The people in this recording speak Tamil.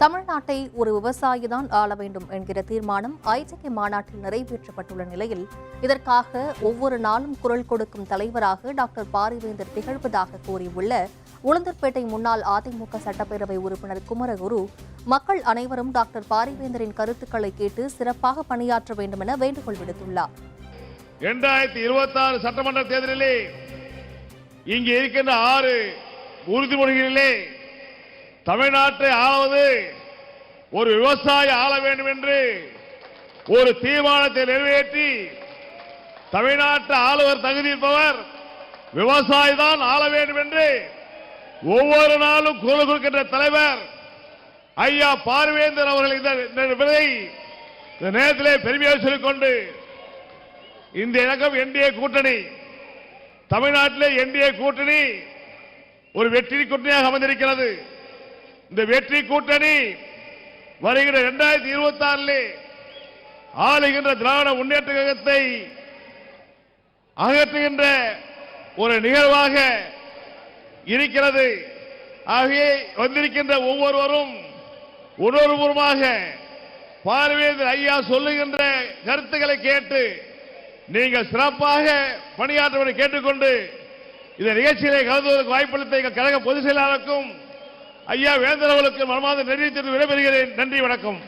தமிழ்நாட்டை ஒரு விவசாயி தான் ஆள வேண்டும் என்கிற தீர்மானம் ஐஜகே மாநாட்டில் நிறைவேற்றப்பட்டுள்ள நிலையில் இதற்காக ஒவ்வொரு நாளும் குரல் கொடுக்கும் தலைவராக டாக்டர் பாரிவேந்தர் திகழ்வதாக கூறியுள்ள உளுந்தூர்பேட்டை முன்னாள் அதிமுக சட்டப்பேரவை உறுப்பினர் குமரகுரு மக்கள் அனைவரும் டாக்டர் பாரிவேந்தரின் கருத்துக்களை கேட்டு சிறப்பாக பணியாற்ற வேண்டும் என வேண்டுகோள் விடுத்துள்ளார். இரண்டாயிரத்தி இருபத்தி ஆறு சட்டமன்ற தேர்தலிலே இங்கே இருக்கின்ற ஆறு உறுதிமொழிகளிலே தமிழ்நாட்டை ஆளவது ஒரு விவசாயி ஆள வேண்டும் என்று ஒரு தீர்மானத்தை நிறைவேற்றி தமிழ்நாட்டை ஆளுவர் தகுதி இருப்பவர் விவசாயி தான் ஆள வேண்டும் என்று ஒவ்வொரு நாளும் குரல் கொடுக்கின்ற தலைவர் ஐயா பார்வேந்தர் அவர்கள் இந்த இந்த இந்த நேரத்திலே பெருமையாக சொல்லிக் கொண்டு இந்த இலக்கம் என்டிஏ கூட்டணி தமிழ்நாட்டிலே என்டிஏ கூட்டணி ஒரு வெற்றி கூட்டணியாக அமைந்திருக்கிறது. இந்த வெற்றி கூட்டணி வருகிற இரண்டாயிரத்தி இருபத்தி ஆறிலே ஆளுகின்ற திராவிட முன்னேற்ற கழகத்தை அகற்றுகின்ற ஒரு நிகழ்வாக இருக்கிறது. ஆகவே வந்திருக்கின்ற ஒவ்வொருவரும் உணர்வுபூர்வமாக பார்வையர் ஐயா சொல்லுகின்ற கருத்துக்களை கேட்டு நீங்கள் சிறப்பாக பணியாற்றுவதை கேட்டுக்கொண்டு இந்த நிகழ்ச்சியிலே கலந்துவதற்கு வாய்ப்பளித்த எங்கள் கழக பொதுச் செயலாளருக்கும் ஐயா வேந்தர் மனமாத மனமார்ந்த விடைபெறுகிறேன். நன்றி வணக்கம்.